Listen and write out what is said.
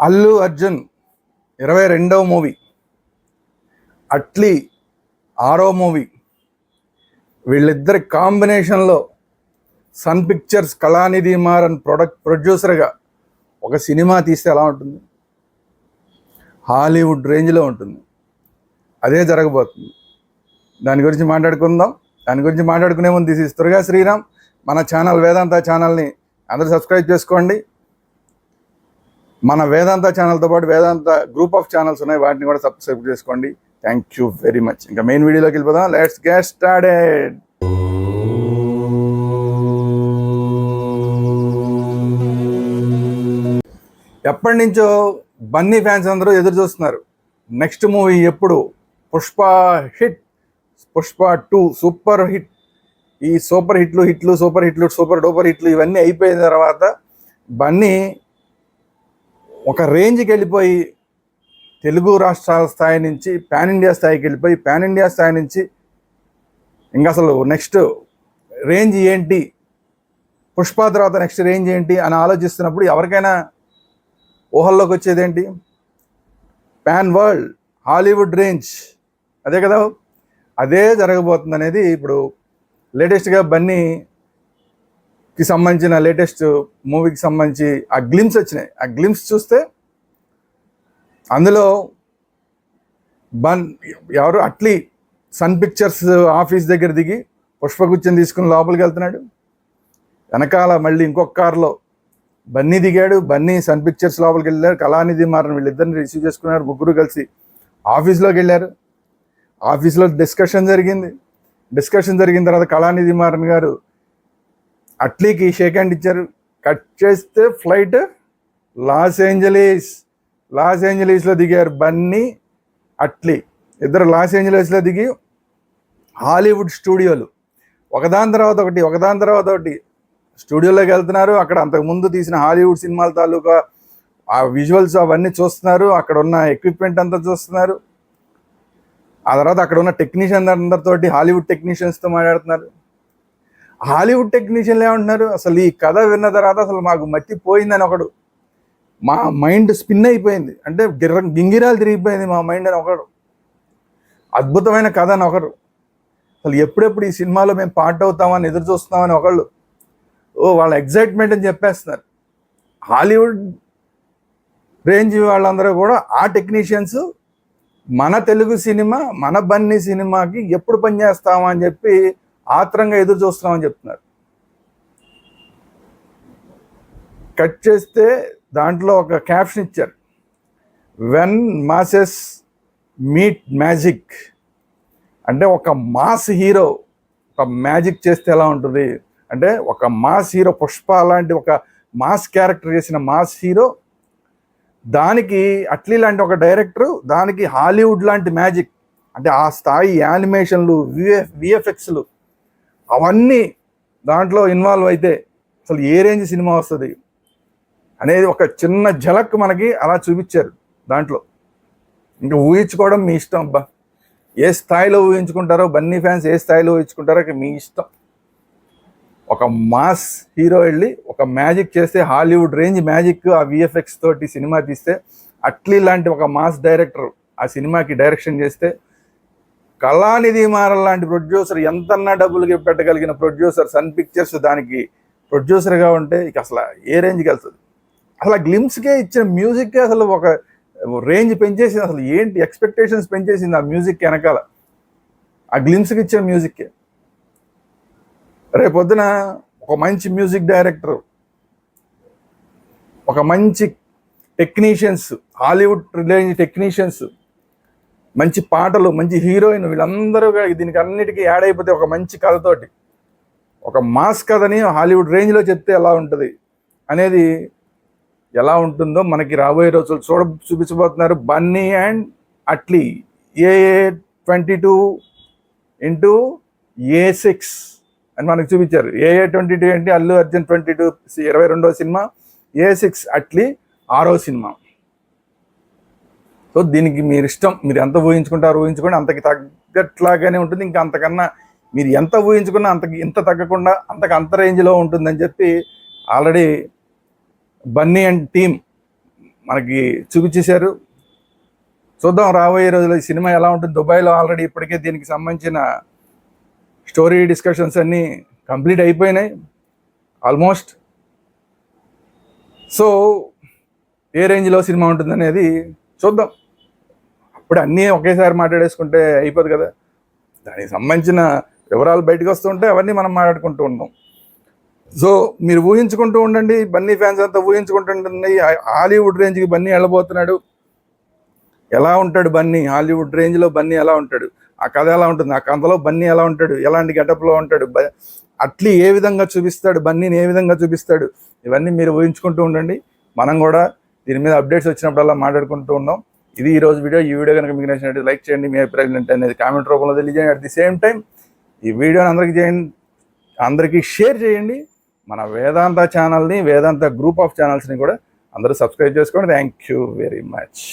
అల్లు అర్జున్ ఇరవై రెండవ మూవీ. అట్లీ ఆరో మూవీ. వీళ్ళిద్దరి కాంబినేషన్లో Sun Pictures Kalanidhi Maran product ప్రొడ్యూసర్గా ఒక సినిమా తీస్తే ఎలా ఉంటుంది? హాలీవుడ్ రేంజ్లో ఉంటుంది. అదే జరగబోతుంది. దాని గురించి మాట్లాడుకుందాం. దాని గురించి మాట్లాడుకునే ముందు దిస్ ఇస్ త్వరగా శ్రీరామ్. మన ఛానల్ వేదాంత ఛానల్ని అందరూ సబ్స్క్రైబ్ చేసుకోండి. మన వేదాంత ఛానల్తో పాటు వేదాంత గ్రూప్ ఆఫ్ ఛానల్స్ ఉన్నాయి. వాటిని కూడా సబ్స్క్రైబ్ చేసుకోండి. థ్యాంక్ యూ వెరీ మచ్ ఇంకా మెయిన్ వీడియోలోకి వెళ్ళిపోదాం. లెట్స్ గెట్ స్టార్టెడ్ ఎప్పటి నుంచో బన్నీ ఫ్యాన్స్ అందరూ ఎదురు చూస్తున్నారు. నెక్స్ట్ మూవీ ఎప్పుడు? Pushpa hit Pushpa two super hit ఈ సూపర్ హిట్లు హిట్లు సూపర్ హిట్లు సూపర్ డూపర్ హిట్లు ఇవన్నీ అయిపోయిన తర్వాత బన్నీ ఒక రేంజ్కి వెళ్ళిపోయి తెలుగు రాష్ట్రాల స్థాయి నుంచి పాన్ ఇండియా స్థాయికి వెళ్ళిపోయి పాన్ ఇండియా స్థాయి నుంచి ఇంకా అసలు నెక్స్ట్ రేంజ్ ఏంటి? పుష్ప తర్వాత నెక్స్ట్ రేంజ్ ఏంటి? అని ఆలోచిస్తున్నప్పుడు ఎవరికైనా ఊహల్లోకి వచ్చేది ఏంటి పాన్ వరల్డ్ హాలీవుడ్ రేంజ్. అదే కదా? అదే జరగబోతుంది అనేది ఇప్పుడు లేటెస్ట్గా కి సంబంధించిన లేటెస్ట్ మూవీకి సంబంధించి ఆ గ్లిమ్స్ వచ్చినాయి. ఆ గ్లిమ్స్ చూస్తే అందులో బన్ ఎవరు అట్లీ సన్ పిక్చర్స్ ఆఫీస్ దగ్గర దిగి పుష్పగుచ్చం తీసుకుని లోపలికి వెళ్తున్నాడు. వెనకాల మళ్ళీ ఇంకొక కారులో బన్నీ దిగాడు. బన్నీ సన్ పిక్చర్స్ లోపలికి వెళ్ళారు. కళానిధి మారని వీళ్ళిద్దరిని రిసీవ్ చేసుకున్నారు. ముగ్గురు కలిసి ఆఫీస్లోకి వెళ్ళారు. ఆఫీస్లో డిస్కషన్ జరిగింది. డిస్కషన్ జరిగిన తర్వాత కళానిధి మారన్ గారు అట్లీకి షేక్ హ్యాండ్ ఇచ్చారు. కట్ చేస్తే ఫ్లైట్ లాస్ ఏంజలీస్ లాస్ ఏంజలీస్లో దిగారు బన్నీ అట్లీ. ఇద్దరు లాస్ ఏంజలీస్లో దిగి హాలీవుడ్ స్టూడియోలు. ఒకదాని తర్వాత ఒకటి ఒకదాని తర్వాత ఒకటి. స్టూడియోలోకి వెళ్తున్నారు. అక్కడ అంతకుముందు తీసిన హాలీవుడ్ సినిమాల తాలూకా ఆ విజువల్స్ అవన్నీ చూస్తున్నారు. అక్కడ ఉన్న ఎక్విప్మెంట్ అంతా చూస్తున్నారు. ఆ తర్వాత అక్కడ ఉన్న టెక్నీషియన్ అందరితోటి హాలీవుడ్ టెక్నీషియన్స్తో మాట్లాడుతున్నారు. హాలీవుడ్ టెక్నీషియన్లు ఏమంటున్నారు? అసలు ఈ కథ విన్న తర్వాత అసలు మాకు మట్టి పోయిందని ఒకడు. మా మైండ్ స్పిన్ అయిపోయింది. అంటే గిర్ర గింగిరాలు తిరిగిపోయింది మా మైండ్ అని ఒకడు. అద్భుతమైన కథ అని ఒకరు అసలు ఎప్పుడెప్పుడు ఈ సినిమాలో మేము పార్ట్ అవుతామని ఎదురు చూస్తున్నామని ఒకళ్ళు. ఓ వాళ్ళ ఎగ్జైట్మెంట్ అని చెప్పేస్తున్నారు. హాలీవుడ్ రేంజ్ వాళ్ళందరూ కూడా ఆ టెక్నీషియన్స్ మన తెలుగు సినిమా మన బన్నీ సినిమాకి ఎప్పుడు పనిచేస్తామని అని చెప్పి ఆత్రంగా ఎదురు చూస్తున్నామని చెప్తున్నారు. కట్ చేస్తే దాంట్లో ఒక క్యాప్షన్ ఇచ్చారు. వెన్ మాసెస్ మీట్ మ్యాజిక్ అంటే ఒక మాస్ హీరో ఒక మ్యాజిక్ చేస్తే ఎలా ఉంటుంది? అంటే ఒక మాస్ హీరో పుష్ప లాంటి ఒక మాస్ క్యారెక్టర్ చేసిన మాస్ హీరో దానికి అట్లీ లాంటి ఒక డైరెక్టర్ దానికి హాలీవుడ్ లాంటి మ్యాజిక్ అంటే ఆ స్థాయి యానిమేషన్లు విఎఫ్ విఎఫ్ఎక్స్లు అవన్నీ దాంట్లో ఇన్వాల్వ్ అయితే అసలు ఏ రేంజ్ సినిమా వస్తుంది అనేది ఒక చిన్న ఝలక్ మనకి అలా చూపించారు దాంట్లో. ఇంకా ఊహించుకోవడం మీ ఇష్టం అబ్బా. ఏ స్థాయిలో ఊహించుకుంటారో బన్నీ ఫ్యాన్స్ ఏ స్థాయిలో ఊహించుకుంటారో మీ ఇష్టం. ఒక మాస్ హీరో వెళ్ళి ఒక మ్యాజిక్ చేస్తే హాలీవుడ్ రేంజ్ మ్యాజిక్ ఆ విఎఫ్ఎక్స్ తోటి సినిమా తీస్తే అట్లీ లాంటి ఒక మాస్ డైరెక్టర్ ఆ సినిమాకి డైరెక్షన్ చేస్తే కళానిధి మారల్ లాంటి ప్రొడ్యూసర్ ఎంతన్నా డబ్బులు పెట్టగలిగిన ప్రొడ్యూసర్ సన్ పిక్చర్స్ దానికి ప్రొడ్యూసర్గా ఉంటే ఇక అసలు ఏ రేంజ్కి వెళ్తుంది? అసలు ఆ గ్లిమ్స్కే ఇచ్చిన మ్యూజిక్కే అసలు ఒక రేంజ్ పెంచేసింది. అసలు ఏంటి ఎక్స్పెక్టేషన్స్ పెంచేసింది ఆ మ్యూజిక్ వెనకాల? ఆ గ్లిమ్స్కి ఇచ్చిన మ్యూజిక్కే రేపొద్దున ఒక మంచి మ్యూజిక్ డైరెక్టర్ ఒక మంచి టెక్నీషియన్స్ హాలీవుడ్ రిలేటెడ్ టెక్నీషియన్స్ మంచి పాటలు మంచి హీరోయిన్ వీళ్ళందరూ దీనికి అన్నిటికీ యాడ్ అయిపోతే ఒక మంచి కథతోటి. ఒక మాస్ కథని హాలీవుడ్ రేంజ్లో చెప్తే ఎలా ఉంటుంది? అనేది ఎలా ఉంటుందో మనకి రాబోయే రోజులు చూడ చూపించబోతున్నారు Bunny and Atlee. AA twenty two into A six అని మనకు చూపించారు. ఏఏ ట్వంటీ టూ ఏంటి? అల్లు అర్జున్ ట్వంటీ టూ ఇరవై రెండో సినిమా. ఏ సిక్స్ అట్లీ ఆరో సినిమా. సో దీనికి మీరు ఇష్టం మీరు ఎంత ఊహించుకుంటారు ఊహించుకోండి అంతకి తగ్గట్లాగానే ఉంటుంది. ఇంకా అంతకన్నా మీరు ఎంత ఊహించుకున్నా అంతకి ఇంత తగ్గకుండా అంతకు అంత రేంజ్లో ఉంటుందని చెప్పి ఆల్రెడీ బన్నీ అండ్ టీమ్ మనకి చూపించేశారు. చూద్దాం రాబోయే రోజుల్లో ఈ సినిమా ఎలా ఉంటుంది. దుబాయ్లో ఆల్రెడీ ఇప్పటికే దీనికి సంబంధించిన స్టోరీ డిస్కషన్స్ అన్నీ కంప్లీట్ అయిపోయినాయి. ఆల్మోస్ట్. సో ఏ రేంజ్లో సినిమా ఉంటుంది అనేది చూద్దాం. అప్పుడు అన్నీ ఒకేసారి మాట్లాడేసుకుంటే అయిపోదు కదా. దానికి సంబంధించిన వివరాలు బయటకు వస్తుంటే అవన్నీ మనం మాట్లాడుకుంటూ ఉంటాం సో మీరు ఊహించుకుంటూ ఉండండి. బన్నీ ఫ్యాన్స్ అంతా ఊహించుకుంటూ హాలీవుడ్ రేంజ్కి బన్నీ వెళ్ళబోతున్నాడు. ఎలా ఉంటాడు బన్నీ? హాలీవుడ్ రేంజ్లో బన్నీ ఎలా ఉంటాడు? ఆ కథ ఎలా ఉంటుంది? ఆ కథలో బన్నీ ఎలా ఉంటాడు? ఎలాంటి గెటప్లో ఉంటాడు? బ- అట్లీ ఏ విధంగా చూపిస్తాడు? బన్నీని ఏ విధంగా చూపిస్తాడు? ఇవన్నీ మీరు ఊహించుకుంటూ ఉండండి. మనం కూడా దీని మీద అప్డేట్స్ వచ్చినప్పుడల్లా మాట్లాడుకుంటూ ఉన్నాం. ఇది ఈ రోజు వీడియో. ఈ వీడియో కనుక మీకు నచ్చినట్టు లైక్ చేయండి. మీ అభిప్రాయం ఏంటి అనేది కామెంట్ రూపంలో తెలియజేయండి. అట్ ది సేమ్ టైం ఈ వీడియోని అందరికీ చేయండి. అందరికీ షేర్ చేయండి. మన వేదాంత ఛానల్ని వేదాంత గ్రూప్ ఆఫ్ ఛానల్స్ని కూడా అందరూ సబ్స్క్రైబ్ చేసుకోండి. Thank you very much